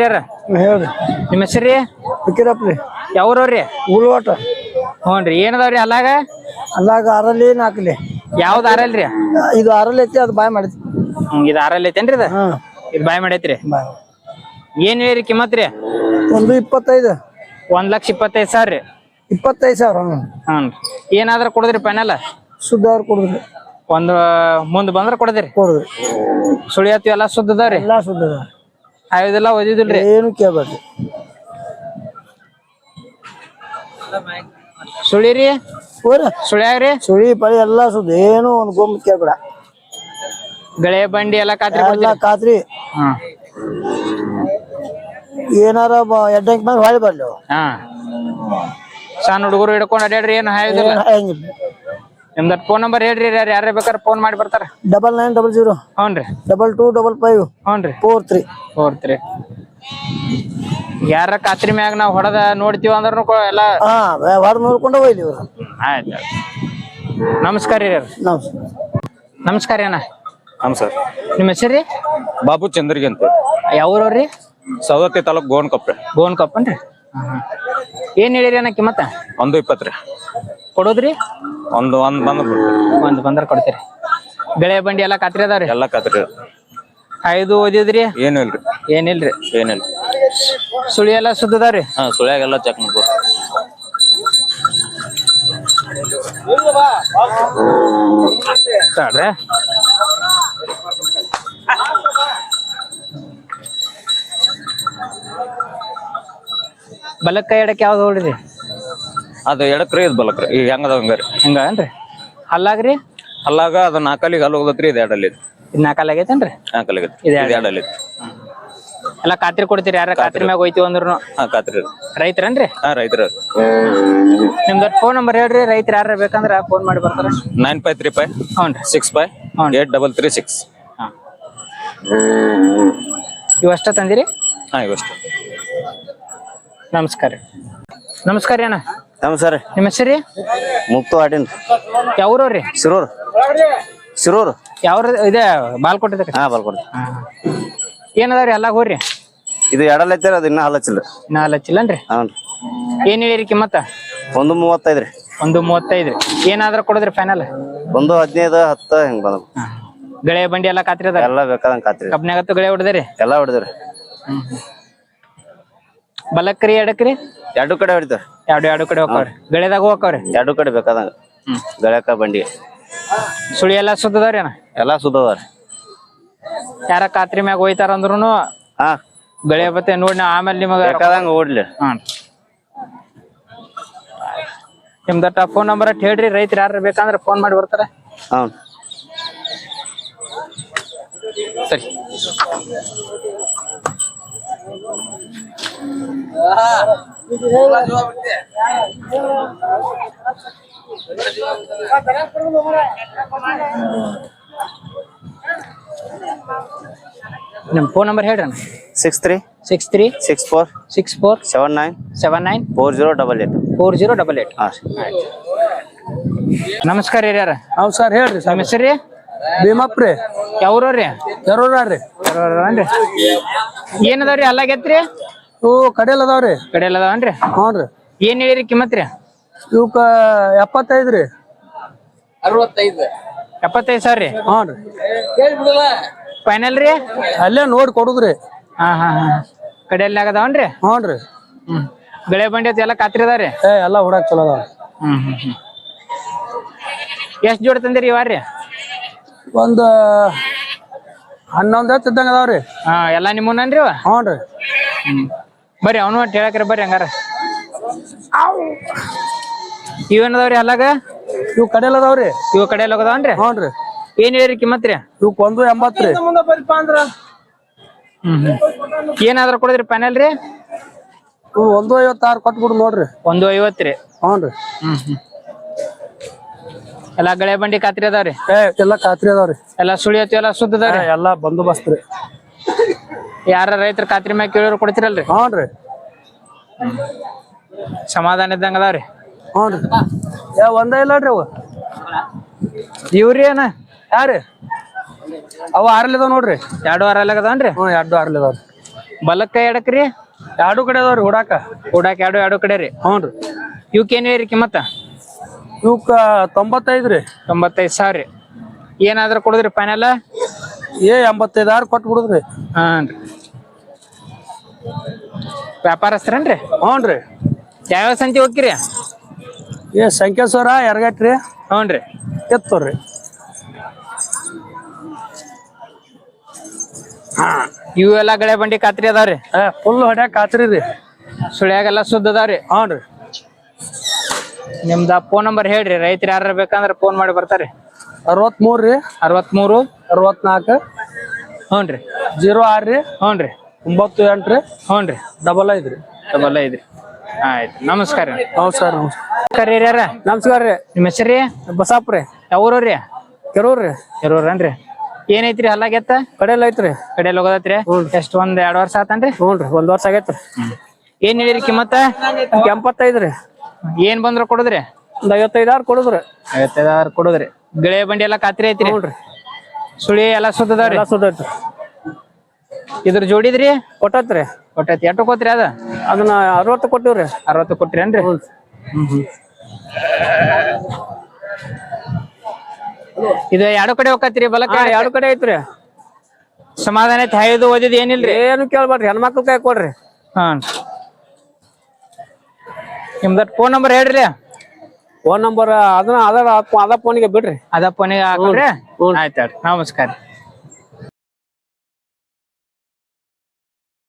ನಮಸ್ಕಾರ ಯಾರ? ಹೇಳ್ರಿ. ನಿಮ್ಮ ಹೆಸರು ರೀ ಫಕೀರಪ್ಪ ರೀ ಯಾವ್ರವ್ರಿ? ಉಲ್ವಾಟ. ಹ್ಞೂ ರೀ ಏನದಾವ್ರಿ ಅಲ್ಲಾಗ? ಅಲ್ಲಾಗ ಅರಲ್ಲಿ ನಾಲ್ಕಲಿ ಯಾವ್ದು ಆರಲ್ರಿ? ಇದು ಅರಲ್ಲಿ ಐತಿ ಅದು ಬಾಯ್ ಮಾಡಿದ್ವಿ ಹ್ಞೂ ಇದು ಆರಲ್ಲಿ ಐತೇನ್ರಿ ಇದು? ಹಾ ಇದು ಬಾಯ್ ಮಾಡೈತ್ರಿ? ಬಾಯ್. ಏನ್ ರೀ ಕಿಮ್ಮತ್ ರೀ? ಒಂದು ಇಪ್ಪತ್ತೈದು. ಒಂದು ಲಕ್ಷ ಇಪ್ಪತ್ತೈದು ಸಾವಿರ. ರೀ ಇಪ್ಪತ್ತೈದು ಸಾವಿರ ಹ್ಞೂ ಹ್ಞೂ ಏನಾದ್ರೂ ಕೊಡದ್ರಿ ಫೈನಲ್ ಶುದ್ಧ ಅವ್ರು ಕೊಡಿದ್ರಿ. ಒಂದು ಮುಂದೆ ಬಂದ್ರೆ ಕೊಡದ್ರಿ? ಕೊಡುದ್ರಿ. ಸುಳಿ ಹತ್ತು ಎಲ್ಲ ಸುದ್ದ ಅದಾವ್ರಿ ಎಲ್ಲ ಶುದ್ಧ ಆಯ್ದೆಲ್ಲ ಓದಿದಿಲ್ರಿ ಏನು ಕೇಳ್ಬೇಡ್ರಿ. ಸುಳಿರಿ? ಹೋರ. ಸುಳ್ಯಾಗ್ರಿ? ಸುಳಿ ಪಳಿ ಎಲ್ಲಾ ಸುದ್ದಿ. ಏನು ಒಂದು ಗೊಂಬ ಕೇಳ್ಬೇಡ. ಗಳೆ ಬಂಡಿ ಎಲ್ಲ ಖಾತ್ರಿ ಎಲ್ಲಾ ಕೊಡ್ತೀರಿ? ಖಾತ್ರಿ ಹ್ಮ್ ಏನಾರ ಎಡ್ಡಂಕ್ ಮೇಲೆ ಹೊಳಿ ಬರ್ಲಿ ಅವು ಹಾ. ಸಣ್ಣ ಹುಡುಗರು ಹಿಡ್ಕೊಂಡು ಅಡ್ಯಾಡ್ರಿ ಏನು ಹಾಯೋದಿಲ್ಲ. ಹೆಂಗಿಲ್ಲ ನಿಮ್ದ ಫೋನ್ ನಂಬರ್ ಹೇಳ್ರಿ ಯಾರು ಯಾರೇ ಬೇಕಾದ್ರೆ ಫೋನ್ ಮಾಡಿ ಬರ್ತಾರ. ಡಬಲ್ ನೈನ್ ಡಬಲ್ ಜೀರೋ ಹ್ಞೂನ್ರಿ ಡಬಲ್ ಟೂ ಡಬಲ್ ಫೈವ್ ಹ್ಞೂನ್ರಿ ಫೋರ್ ತ್ರೀ ಹೋಗ್ತೀರಿ ಯಾರ ಖಾತ್ರಿ ಮ್ಯಾಗ ನಾವ್ ಹೊಡೆದ ನೋಡ್ತೀವಿ ಅಂದ್ರೂ ಎಲ್ಲ ಹಾ ಹೊರ ನೋಡ್ಕೊಂಡು ಹೋಯ್ಲಿ ಇವ್ರು. ಆಯ್ತು ನಮಸ್ಕಾರ ರೀ ನಮಸ್ಕಾರ. ನಮಸ್ಕಾರ ಅಣ್ಣ. ನಮಸ್ಕಾರ. ಸರ್ ನಿಮ್ಮ ಹೆಸರು ರೀ? ಬಾಬು ಚಂದ್ರಿಗೆ ಅಂತ. ಯಾವ್ರವ್ರಿ ಸವದತ್ತಿ ತಾಲೂಕ್ ಗೋನ್ ಕಪ್ಪೆ ಗೋನ್ ಕಪ್ಪನ್ರಿ ಏನ್ ಹೇಳಿರಿ ಅಣ್ಣ ಕಿಮ್ಮತ್ತ? ಒಂದು ಇಪ್ಪತ್ತ್ರಿ ಕೊಡೋದ್ರಿ? ಒಂದು ಒಂದ್ ಬಂದ್ ಕೊಡ್ತೀರಿ. ಒಂದ್ ಬಂದ್ರ ಕೊಡ್ತೀರಿ. ಬೆಳೆ ಬಂಡಿ ಎಲ್ಲಾ ಖಾತ್ರಿ ಅದಾವ್ರಿ? ಎಲ್ಲಾ ಕತ್ರಿ ಐದು ಓದಿದ್ರಿ? ಏನು ಇಲ್ರಿ. ಏನಿಲ್ರಿ? ಏನಿಲ್ಲ ಸುಳಿ ಎಲ್ಲ ಸುದ್ದದಾವ್ರಿ ಹಾ ಸುಳ್ಯಾಗೆಲ್ಲ ಚೆಕ್ ಮಾಡ್ಬೋದು. ತಡ್ರಿ. ಬಲಕ್ಕ ಎಡಕ್ಕೆ ಯಾವ್ದು ಹೊಡ್ರಿ ಅದು ಎಡಕ್ರಿ ಇದು ಬಲಕ್ರಿ ಈಗ ಹೆಂಗದ ಹಂಗಾರಿ? ಹಿಂಗನ್ರಿ ಹಲ್ಲಾಗ್ರಿ? ಅಲ್ಲಾಗ ಅದು ನಾಲ್ಕಲ್ಲಿಗೆ ಅಲ್ಲಿ ಹೋಗತ್ರಿ ಇದು ಎರಡಲ್ಲಿ ಇದು ನಾಲ್ಕಲ್ಲಿ ಆಗೈತೇನ್ರಿ? ನಾಲ್ಕಲ್ಲಿಗೆ ಇದು ಇದು ಎರಡ್- ಎರಡಲ್ಲಿ ಎಲ್ಲ ಖಾತ್ರಿ ಕೊಡ್ತೀರಿ ಯಾರ ಖಾತ್ರಿ ಮ್ಯಾಗ ಹೋಯ್ತಿವಿ ಅಂದ್ರು ಹಾ ರೈತರ ರೈತರನ್ರಿ? ಹಾ ರೈತರ. ನಿಮ್ದು ಫೋನ್ ನಂಬರ್ ಹೇಳ್ರಿ ರೈತರ ಯಾರ ಬೇಕಂದ್ರ ಫೋನ್ ಮಾಡಿ ಬರ್ತಾರ. ನೈನ್ ಫೈವ್ ತ್ರೀ ಫೈವ್ ಹ್ಞೂನ್ರಿ. ಸಿಕ್ಸ್ ಫೈವ್ ಹ್ಞೂ. Eight double three six. ಹಾ. ಇವಷ್ಟ ತಂದಿರಿ? ಹಾ ಇವಷ್ಟು ನಮಸ್ಕಾರ ರೀ. ನಮಸ್ಕಾರ ರೀ ಅಣ್ಣ. ನಮಸ್ಕಾರ ನಿಮ್ಮ ಹೆಸರಿ ಮುಕ್ತ ಆಟಿನ್. ಯಾವ್ರವ್ರಿ ಶಿರೂರ್. ಶಿರೂರ್. ಯಾವ್ರ ಇದೆ ಬಾಲ್ಕೋಟೆ ಹಾ ಬಾಲ್ಕೋಟೆ. ಏನದಾವ್ರಿ ಎಲ್ಲ ಹೋರಿ ಇದು ಎಡಲ್ ಐತೆ ಅದು ಇನ್ನ ಹಲ್ಲಚ್ಚಿಲ್ಲ ನಾಲ್ ಹಚ್ಚಿಲ್ಲನ್ರಿ ಹ್ಞೂ ಏನ್ ಹೇಳಿರಿ ಕಿಮ್ಮತ್ತ? ಒಂದು ಮೂವತ್ತೈದ್ರಿ ಒಂದು ಮೂವತ್ತೈದು ಏನಾದ್ರೂ ಕೊಡದ್ರಿ ಫೈನಲ್ ಒಂದು ಹದಿನೈದು ಹತ್ತು ಹಿಂಗ್ ಬಂದ ಗಳೆ ಬಂಡಿ ಎಲ್ಲ ಖಾತ್ರಿ ಅದ? ಎಲ್ಲ ಬೇಕಾದಂಗ ಕಾತ್ರಿ. ಕಬ್ನ್ಯಾಗತ್ತು ಗಳೆ ಹೊಡೆದ್ರಿ? ಎಲ್ಲ ಹೊಡೆದ್ರಿ. ಬಲಕ್ರಿ ಎಡಕ್ರಿ? ಎರಡು ಕಡೆ ಹೊಡಿತಾರ ಎರಡು ಎರಡು ಕಡೆ ಹೋಗ್ತಾವ್ರಿ. ಗಳೆದಾಗ ಹೋಗ್ತಾವ್ರಿ? ಎರಡು ಕಡೆ ಬೇಕಾದಂಗ. ಗಳಕ ಬಂಡಿ. ಸುಳಿ ಎಲ್ಲ ಸುತ್ತದವ್ರಿ ಅಣ್ಣ? ಎಲ್ಲ ಯಾರ ಖಾತ್ರಿ ಮ್ಯಾಗ ಹೋಯ್ತಾರ ಅಂದ್ರುನು ಹಾ. ಗಳೆ ಬತ್ತೆ ನೋಡಿ ಆಮೇಲೆ ನಿಮಗೆ ಬೇಕಾದಂಗ ಓಡ್ಲಿ. ಹ್ಞೂ ನಿಮ್ದಟ್ಟ ಫೋನ್ ನಂಬರ್ ಅಟ್ ಹೇಳ್ರಿ ರೈತರು ಯಾರು ಬೇಕಂದ್ರೆ ಫೋನ್ ಮಾಡಿ ಬರ್ತಾರ. ಹ್ಞೂ ಸರಿ. ನಿಮ್ಮ ಫೋನ್ ನಂಬರ್ ಹೇಳ್ರಿ six three six three six four six four seven nine seven nine four zero double eight four zero double eight ಹಾಂ. ನಮಸ್ಕಾರ ರೀ ಯಾರ ಹೌದು ಸರ್ ಹೇಳ್ರಿ ಸರ್. ಹೆಸರು ರೀ? ಭೀಮಪ್ಪ ರೀ. ಯಾವ್ರವ್ರಿ ರೀ? ಏನದಾವ್ರಿ ಅಲ್ಲಾಗೈತ್ರಿ ಇವು ಕಡೆಯಲ್ ಅದಾವ್ರಿ ರೀ. ಎಲ್ಲ ಅದಾವನ್ರಿ ಹ್ಞೂ ರೀ. ಏನ್ ಹೇಳಿರಿ ಕಿಮ್ಮತ್ ರೀ? ಇವಕ್ಕ ಎಪ್ಪತ್ತೈದು ರೀ. ಎಪ್ಪತ್ತೈದು ಸಾವಿರ ರೀ? ಹ್ಞೂ ರೀ. ಫೈನಲ್ ರೀ? ಅಲ್ಲೇ ನೋಡಿ ಕೊಡುದ್ರಿ. ಹಾ ಹಾ ಹಾ. ಕಡೆಯಲ್ಲಿ ಆಗದಾವನ್ರಿ ಹ್ಞೂ ರೀ. ಹ್ಮ್. ಬೆಳೆ ಬಂಡಿ ಐತಿ ಎಲ್ಲ ಕಾತ್ರಿ ಅದಾವ್ರಿ ಏ ಎಲ್ಲ ಹುಡಾಕ್ ಚಲೋ ಅದಾವ. ಹ್ಮ್ ಹ್ಮ್ ಹ್ಮ್. ಎಷ್ಟ್ ಜೋಡಿ ತಂದಿರಿ ಇವಾರ್ರಿ ಒಂದು ಹನ್ನೊಂದು ಹತ್ತು ಇದ್ದಂಗೆ ಅದಾವ್ರಿ ಹಾ ಎಲ್ಲಾ ನಿಮ್ಮನ್ರಿ ಹ್ಞೂನ್ರಿ ಹ್ಞೂ ರೀ. ಹ್ಮ್. ಬರ್ರಿ ಅವನು ಅಂತ ಹೇಳಕ್ರಿ ಬರ್ರಿ ಹಂಗಾರ. ಇವನದವ್ರಿ ಅಲ್ಲಾಗ? ಇವು ಕಡೆಲ್ ಅದಾವ್ರಿ. ಇವ ಕಡೆಯಲ್ಲಿ ಹೋಗದಾವನ್ರಿ? ಹ್ಞೂ ರೀ. ಏನ್ ಹೇಳಿರಿ ಕಿಮ್ಮತ್ ರೀ ಇವ್ ಒಂದು ಎಂಬತ್ತು ರೀ ಹ್ಮ್ ಹ್ಮ್. ಏನಾದ್ರ ಕೊಡಿದ್ರಿ ಫೈನಲ್ ರೀ? ಇವು ಒಂದು ಐವತ್ತಾರು ಕೊಟ್ಬಿಡು ನೋಡ್ರಿ. ಒಂದು ಐವತ್ತ್ರಿ ರೀ. ಹ್ಞೂ ರೀ. ಹ್ಮ್ ಹ್ಮ್. ಎಲ್ಲಾ ಗಳೆ ಬಂಡಿ ಖಾತ್ರಿ ಅದಾವ್ರಿ? ಏ ಎಲ್ಲ ಖಾತ್ರಿ ಅದಾವ್ರಿ. ಎಲ್ಲಾ ಸುಳಿ ಹತ್ತಿ ಎಲ್ಲಾ ಅದಾವ್ರಿ ಎಲ್ಲ ಬಂದೋಬಸ್ತ್ ರೀ ಯಾರ ರೈತರ ಖಾತ್ರಿ ಮ್ಯಾಗ ಕೇಳಿದ್ರು ಕೊಡ್ತಿರಲ್ರಿ? ಹ್ಞೂ ರೀ. ಸಮಾಧಾನ ಇದ್ದಂಗ ಅದಾವ್ರಿ? ಹ್ಞೂ ರೀ. ಏ ಒಂದೇ ಇಲ್ಲ ರೀ ಅವು. ಇವ್ರಿ ಏನ? ಯಾರು? ಅವ ಆರಲ್ಲಿದಾವೆ ನೋಡ್ರಿ. ಎರಡು ವಾರ ಅದಾವನ್ರಿ? ಹ್ಞೂ ಎರಡು ಆರಲ್ಲಿ ಅದಾವ್ರಿ ಬಲಕ್ಕ ಎಡಕ್ರಿ? ಎರಡು ಕಡೆ ಅದಾವ್ರಿ ಹುಡಾಕ ಹುಡಾಕ ಎರಡು ಎರಡು ಕಡೆ ರೀ? ಹ್ಞೂ ರೀ. ಇವಕ್ಕೆ ಏನೇ ರೀ ಕಿಮ್ಮತ್ತ? ಇವಕ್ಕ ತೊಂಬತ್ತೈದು ರೀ. ತೊಂಬತ್ತೈದು ಸಾವಿರ. ರೀ ಏನಾದ್ರೂ ಕೊಡುದ್ರಿ ಫೈನಲ್ ಏ ಎಂಬತ್ತೈದು ಆರು ಕೊಟ್ಟು ಬಿಡುದ್ರಿ ಹಾಂ ರೀ ವ್ಯಾಪಾರಸ್ಥರೇನ್ರಿ? ಹ್ಞೂ ರೀ ಯಾವ್ಯಾವ ಸಂತಿ ಹೋಗ್ತೀರಿ? ಏ ಸಂಕೇಶ್ವರ ಎರಗಟ್ರಿ ಹ್ಞೂ ರೀ ಎತ್ತೋರಿ ಇವು ಎಲ್ಲ ಗಳೆ ಬಂಡಿ ಕಾತ್ರಿ ಅದಾವ್ರಿ? ಫುಲ್ ಹೊಡ್ಯಾಕ ಕಾತ್ರಿ ರೀ. ಸುಳ್ಯಾಗೆಲ್ಲ ಸುದ್ದ ಅದಾವ್ರಿ? ಹ್ಞೂ ರೀ ನಿಮ್ದ ಫೋನ್ ನಂಬರ್ ಹೇಳ್ರಿ ರೈತರು ಯಾರು ಬೇಕಂದ್ರೆ ಫೋನ್ ಮಾಡಿ ಬರ್ತಾರೆ ಅರವತ್ಮೂರು ರೀ. ಅರವತ್ಮೂರು? ಅರವತ್ನಾಲ್ಕು. ಹ್ಞೂ ರೀ ಜೀರೋ ಆರು ರೀ. ಹ್ಞೂ ರೀ ಒಂಬತ್ತು ಎಂಟು ರೀ ಹ್ಞೂ ರೀ. ಡಬಲ್ ಐದು ರೀ. ಡಬಲ್ ಐದು ಆಯ್ತು. ನಮಸ್ಕಾರ ರೀ. ನಮಸ್ಕಾರ ಸರ್ ನಮಸ್ಕಾರ ರೀ ಯಾರ ನಮಸ್ಕಾರ ರೀ. ನಿಮ್ಮ ಹೆಸರು ರೀ? ಬಸಾಪ್ ರೀ. ಯಾವೂರು ರೀ? ಕೆರೂರ್ ಏನ್ರಿ? ಏನೈತ್ರಿ ಏನೈತ್ರಿ ಹಲ್ಲಾಗೆತ್ತ ಕಡೆಯಲ್ಲಿ ಐತ್ರಿ. ಕಡೆಯಲ್ಲಿ ಹೋಗೋದತ್ರಿ? ಎಷ್ಟ್ ಒಂದ್ ಎರಡ್ ವರ್ಷ ಆತನ್ರಿ? ಹ್ಞೂ ರೀ. ಒಂದ್ ವರ್ಷ ಆಗೈತ್ರಿ. ಏನ್ ಹೇಳಿರಿ ಕಿಮ್ಮತ್ತ? ಎಂಬತ್ತೈದು ರೀ. ಏನ್ ಬಂದ್ರ ಕೊಡುದ್ರಿ? ಒಂದ್ ಐವತ್ತೈದು ಆರು ಕೊಡುದ್ರಿ. ಐವತ್ತೈದಾರು ಕೊಡುದ್ರಿ. ಗಿಳೆ ಬಂಡಿ ಎಲ್ಲ ಖಾತ್ರಿ ಐತ್ರಿ? ಹ್ಞೂ ರೀ. ಸುಳಿ ಎಲ್ಲ ಸುತ್ತದವ್ರಿ? ಎಲ್ಲ ಸುದ್ದೈತ್ರಿ ಇದ್ರ ಜೋಡಿದ್ರಿ? ಕೊಟ್ಟತ್ರಿ. ಕೊಟ್ಟೈತಿ. ಎಷ್ಟು ಕೊತ್ರಿ ಅದ? ಅದನ್ನ ಅರವತ್ತು ಕೊಟ್ಟಿವ್ರಿ. ಅರವತ್ತು ಕೊಟ್ರೇನ್ರಿ ಇದು ಎರಡು ಕಡೆ ಹೋಗತ್ರಿ ಬಲಕ? ಎರಡು ಕಡೆ ಐತ್ರಿ. ಸಮಾಧಾನ ಐತಿ ಹೈದು ಓದಿದ್ ಏನಿಲ್ರಿ? ಏನು ಕೇಳ್ಬೇಡ್ರಿ ಹೆಣ್ಮಕ್ಳು ಕೈ ಕೊಡ್ರಿ. ಹಾ. ನಿಮ್ದ ಫೋನ್ ನಂಬರ್ ಹೇಳ್ರಿ. ಫೋನ್ ನಂಬರ್ ಅದನ್ನ ಅದ ಅದ ಫೋನಿಗೆ ಬಿಡ್ರಿ. ಅದ ಫೋನಿಗೆ ಹಾಕ್ರಿ ಆಯ್ತು ನಮಸ್ಕಾರ.